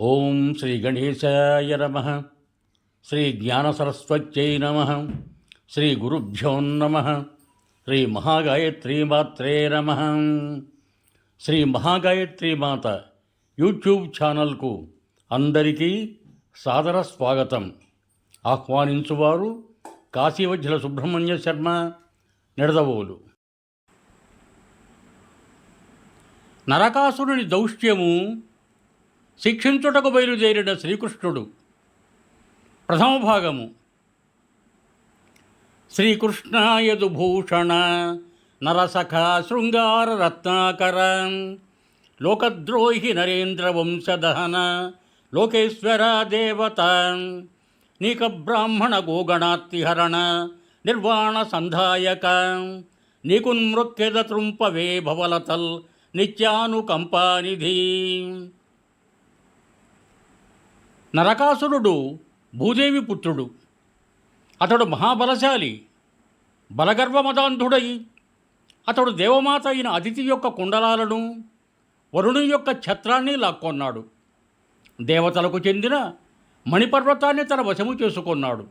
ఓం శ్రీ గణేశాయ నమ. శ్రీ జ్ఞానసరస్వత్యై నమ. శ్రీ గురుభ్యో నమ. శ్రీ మహాగాయత్రీమాత్రే నమ. శ్రీ మహాగాయత్రి మాత యూట్యూబ్ ఛానల్కు అందరికీ సాదర స్వాగతం. ఆహ్వానించువారు కాశీవజ్జల సుబ్రహ్మణ్య శర్మ నిడదవోలు. నరకాసురుని దౌష్ట్యము శిక్షించుటకు బయలుదేరిన శ్రీకృష్ణుడు ప్రథమ భాగము. శ్రీకృష్ణాయదుభూషణ నరసఖ శృంగార రత్నాకర లోకద్రోహి నరేంద్ర వంశదహన లోకేశ్వర దేవత నీక బ్రాహ్మణ గోగణాతిహరణ నిర్వాణ సంధాయక నీకున్మృక్కెద తృంపవే భవలతల్ నిత్యానుకంపానిధి. నరకాసురుడు భూదేవి పుత్రుడు. అతడు మహాబలశాలి బలగర్వమదాంధుడై. అతడు దేవమాత అయిన అతిథి యొక్క కుండలాలను వరుణు యొక్క ఛత్రాన్ని లాక్కొన్నాడు. దేవతలకు చెందిన మణిపర్వతాన్ని తన వశము చేసుకున్నాడు.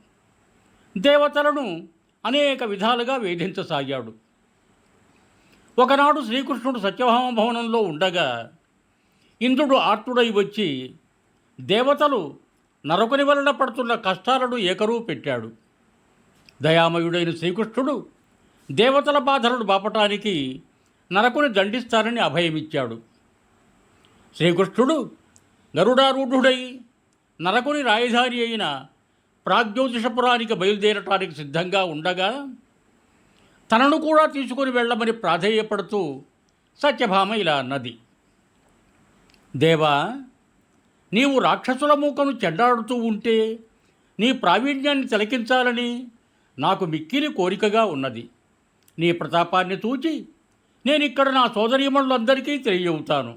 దేవతలను అనేక విధాలుగా వేధించసాగాడు. ఒకనాడు శ్రీకృష్ణుడు సత్యభామ భవనంలో ఉండగా ఇంద్రుడు ఆర్తుడై వచ్చి దేవతలు నరకుని వలన పడుతున్న కష్టాలను ఏకరువు పెట్టాడు. దయామయుడైన శ్రీకృష్ణుడు దేవతల బాధలను బాపటానికి నరకుని దండిస్తారని అభయమిచ్చాడు. శ్రీకృష్ణుడు గరుడారూఢుడై నరకుని రాయధారి అయిన ప్రాగ్జ్యోతిషపురానికి బయలుదేరటానికి సిద్ధంగా ఉండగా తనను కూడా తీసుకుని వెళ్ళమని ప్రాధేయపడుతూ సత్యభామ ఇలా అన్నది. దేవా నీవు రాక్షసుల మూకను చెడ్డాడుతూ ఉంటే నీ ప్రావీణ్యాన్ని తిలకించాలని నాకు మిక్కిలి కోరికగా ఉన్నది. నీ ప్రతాపాన్ని చూచి నేను ఇక్కడ నా సోదరీమణులందరికీ తెలియవుతాను.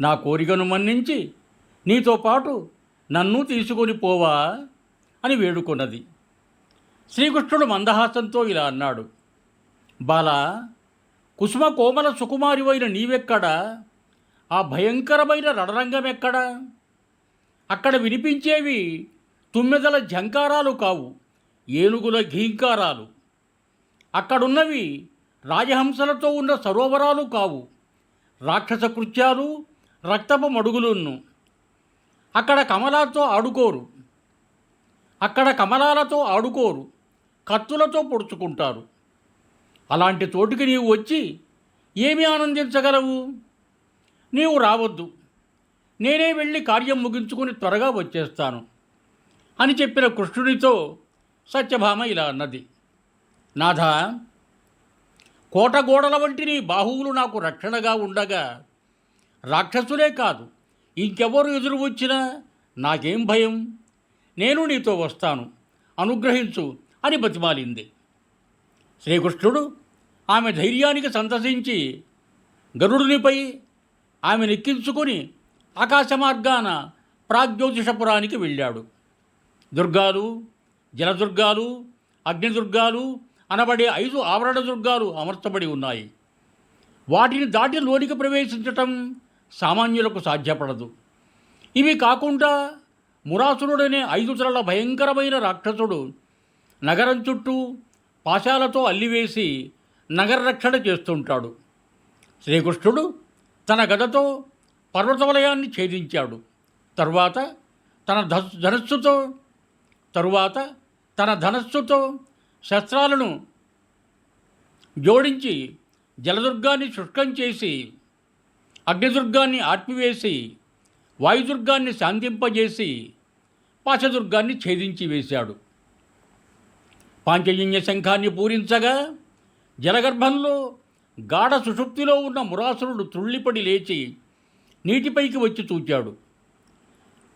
నా కోరికను మన్నించి నీతో పాటు నన్ను తీసుకొని పోవా అని వేడుకున్నది. శ్రీకృష్ణుడు మందహాసంతో ఇలా అన్నాడు. బాల కుసుమ కోమల సుకుమారివైన నీవెక్కడా? ఆ భయంకరమైన రణరంగం ఎక్కడ అక్కడ వినిపించేవి తుమ్మెదల ఝంకారాలు కావు ఏనుగుల ఘీంకారాలు. అక్కడున్నవి రాజహంసలతో ఉన్న సరోవరాలు కావు రాక్షస కృత్యాలు రక్తపు మడుగులున్ను. అక్కడ కమలాలతో ఆడుకోరు అక్కడ కమలాలతో ఆడుకోరు కత్తులతో పొడుచుకుంటారు. అలాంటి చోటుకి నీవు వచ్చి ఏమి ఆనందించగలవు? నీవు రావద్దు. నేనే వెళ్ళి కార్యం ముగించుకొని త్వరగా వచ్చేస్తాను అని చెప్పిన కృష్ణునితో సత్యభామ ఇలా అన్నది. నాథ కోట గోడల వంటి నీ బాహువులు నాకు రక్షణగా ఉండగా రాక్షసులే కాదు ఇంకెవరు ఎదురు వచ్చినా నాకేం భయం? నేను నీతో వస్తాను అనుగ్రహించు అని బతిమాలింది. శ్రీకృష్ణుడు ఆమె ధైర్యానికి సంతసించి గరుడునిపై ఆమె నెక్కించుకొని ఆకాశ మార్గాన ప్రాగ్జ్యోతిషపురానికి వెళ్ళాడు. దుర్గాలు జలదుర్గాలు అగ్నిదుర్గాలు అనబడే ఐదు ఆవరణ దుర్గాలు అమర్చబడి ఉన్నాయి. వాటిని దాటి లోనికి ప్రవేశించటం సామాన్యులకు సాధ్యపడదు. ఇవి కాకుండా మురాసురుడనే ఐదు తలల భయంకరమైన రాక్షసుడు నగరం చుట్టూ పాశాలతో అల్లివేసి నగర రక్షణ చేస్తుంటాడు. శ్రీకృష్ణుడు తన గదతో పర్వతవలయాన్ని ఛేదించాడు. తరువాత తన ధనస్సుతో తరువాత తన ధనస్సుతో శస్త్రాలను జోడించి జలదుర్గాన్ని శుష్కం చేసి అగ్నిదుర్గాన్ని ఆర్పివేసి వాయుదుర్గాన్ని శాంతింపజేసి పాశదుర్గాన్ని ఛేదించి వేశాడు. పాంచజన్య శంఖాన్ని పూరించగా జలగర్భంలో గాఢ సుషుప్తిలో ఉన్న మురాసురుడు త్రుళ్ళిపడి లేచి నీటిపైకి వచ్చి చూచాడు.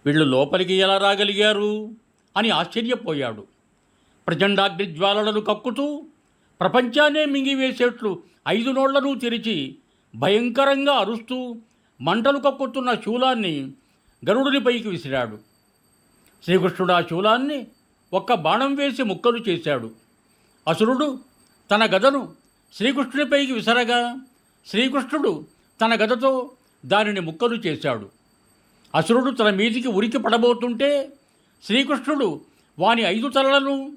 వీళ్ళు లోపలికి ఎలా రాగలిగారు? అని ఆశ్చర్యపోయాడు. ప్రచండాగ్నిజ్వాలలను కక్కుతూ ప్రపంచాన్నే మింగివేసేట్లు ఐదు నోళ్ళను తెరిచి భయంకరంగా అరుస్తూ మంటలు కక్కుతున్న శూలాన్ని గరుడునిపైకి విసిరాడు. శ్రీకృష్ణుడు ఆ శూలాన్ని ఒక్క బాణం వేసి ముక్కలు చేశాడు. అసురుడు తన గదను శ్రీకృష్ణునిపైకి విసరగా శ్రీకృష్ణుడు తన గదతో దానిని ముక్కలు చేశాడు. అసురుడు తన మీదికి ఉరికి పడబోతుంటే శ్రీకృష్ణుడు వాని ఐదు తలలను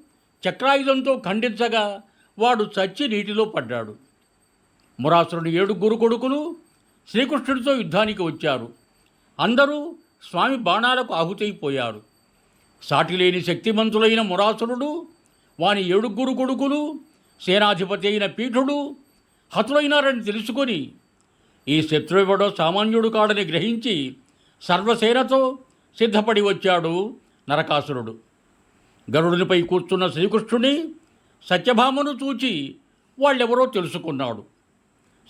చక్రాయుధంతో ఖండించగా వాడు చచ్చి నీటిలో పడ్డాడు. మురాసురుని ఏడుగురు కొడుకులు శ్రీకృష్ణుడితో యుద్ధానికి వచ్చారు. అందరూ స్వామి బాణాలకు ఆహుతైపోయారు. సాటిలేని శక్తిమంతులైన మురాసురుడు వాని ఏడుగురు కొడుకులు సేనాధిపతి అయిన పీఠుడు హతులైనారని తెలుసుకొని ఈ శత్రువుడో సామాన్యుడు కాడని గ్రహించి సర్వసేనతో సిద్ధపడి వచ్చాడు నరకాసురుడు. గరుడునిపై కూర్చున్న శ్రీకృష్ణుని సత్యభామను చూచి వాళ్ళెవరో తెలుసుకున్నాడు.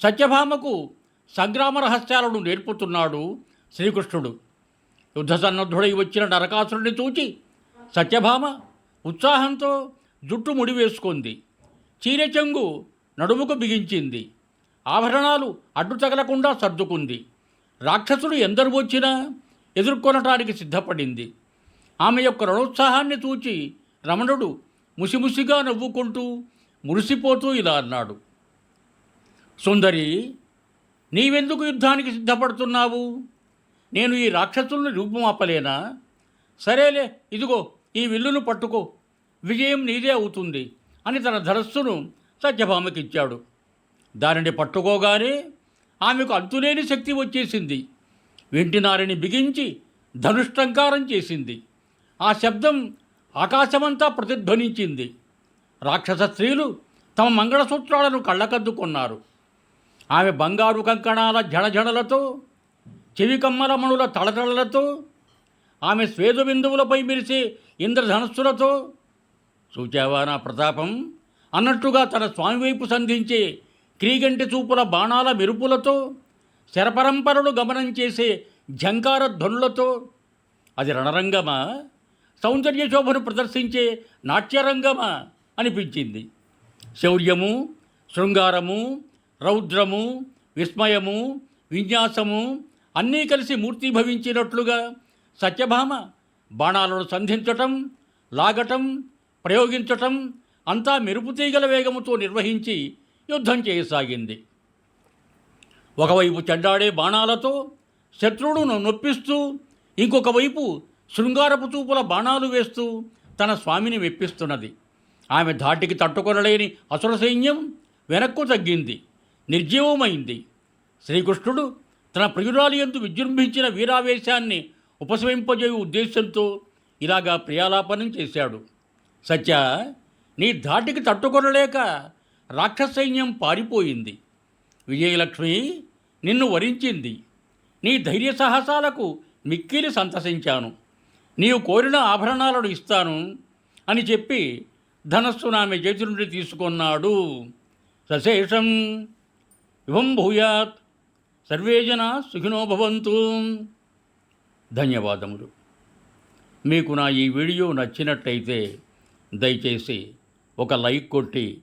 సత్యభామకు సంగ్రామ రహస్యాలను నేర్పుతున్నాడు శ్రీకృష్ణుడు. యుద్ధ సన్నద్ధుడై వచ్చిన నరకాసురుడిని చూచి సత్యభామ ఉత్సాహంతో జుట్టు ముడి వేసుకుంది నడుముకు బిగించింది. ఆభరణాలు అడ్డు తగలకుండా సర్దుకుంది. రాక్షసుడు ఎందరు వచ్చినా ఎదుర్కొనటానికి సిద్ధపడింది. ఆమె యొక్క రణోత్సాహాన్ని చూచి రమణుడు ముసిముసిగా నవ్వుకుంటూ మురిసిపోతూ ఇలా అన్నాడు. సుందరి నీవెందుకు యుద్ధానికి సిద్ధపడుతున్నావు? నేను ఈ రాక్షసుల్ని రూపమాపలేనా? సరేలే ఇదిగో ఈ విల్లును పట్టుకో. విజయం నీదే అవుతుంది అని తన ధరస్సును సత్యభామకిచ్చాడు. దానిని పట్టుకోగానే ఆమెకు అంతులేని శక్తి వచ్చేసింది. వెంటినారిని బిగించి ధనుష్టంకారం చేసింది. ఆ శబ్దం ఆకాశమంతా ప్రతిధ్వనించింది. రాక్షస స్త్రీలు తమ మంగళసూత్రాలను కళ్ళకద్దుకున్నారు. ఆమె బంగారు కంకణాల జడజడలతో చెవి కమ్మల మణుల ఆమె స్వేదబిందువులపై మెరిసే ఇంద్రధనస్సులతో చూచావా నా ప్రతాపం? అన్నట్టుగా తన స్వామి వైపు సంధించే క్రీగంటి చూపుల బాణాల మెరుపులతో శరపరంపరలు గమనం చేసే ఝంకార ధ్వనులతో అది రణరంగమా? సౌందర్య శోభను ప్రదర్శించే నాట్యరంగమా? అనిపించింది. శౌర్యము శృంగారము రౌద్రము విస్మయము విన్యాసము అన్నీ కలిసి మూర్తిభవించినట్లుగా సత్యభామ బాణాలను సంధించటం లాగటం ప్రయోగించటం అంతా మెరుపుతీగల వేగముతో నిర్వహించి యుద్ధం చేయసాగింది. ఒకవైపు చెడ్డాడే బాణాలతో శత్రువును నొప్పిస్తూ ఇంకొక వైపు శృంగారపు చూపుల బాణాలు వేస్తూ తన స్వామిని మెప్పిస్తున్నది. ఆమె ధాటికి తట్టుకొనలేని అసుర సైన్యం వెనక్కు తగ్గింది. నిర్జీవమైంది. శ్రీకృష్ణుడు తన ప్రియురాలి ఎందు విజృంభించిన వీరావేశాన్ని ఉపశమింపజేయ ఉద్దేశంతో ఇలాగా ప్రియాలాపనం చేశాడు. సత్య నీ ధాటికి తట్టుకొనలేక రాక్షస సైన్యం పారిపోయింది. విజయలక్ష్మి నిన్ను వరించింది. నీ ధైర్య సాహసాలకు మిక్కిలి సంతసించాను. నీవు కోరిన ఆభరణాలను ఇస్తాను అని చెప్పి ధనస్సును ఆమె చేతి నుండి తీసుకున్నాడు. సశేషం ఇవం భూయాత్. సర్వే జనా సుఖినో భవంతు. ధన్యవాదములు. మీకు నా ఈ వీడియో నచ్చినట్టయితే దయచేసి ఒక లైక్ కొట్టి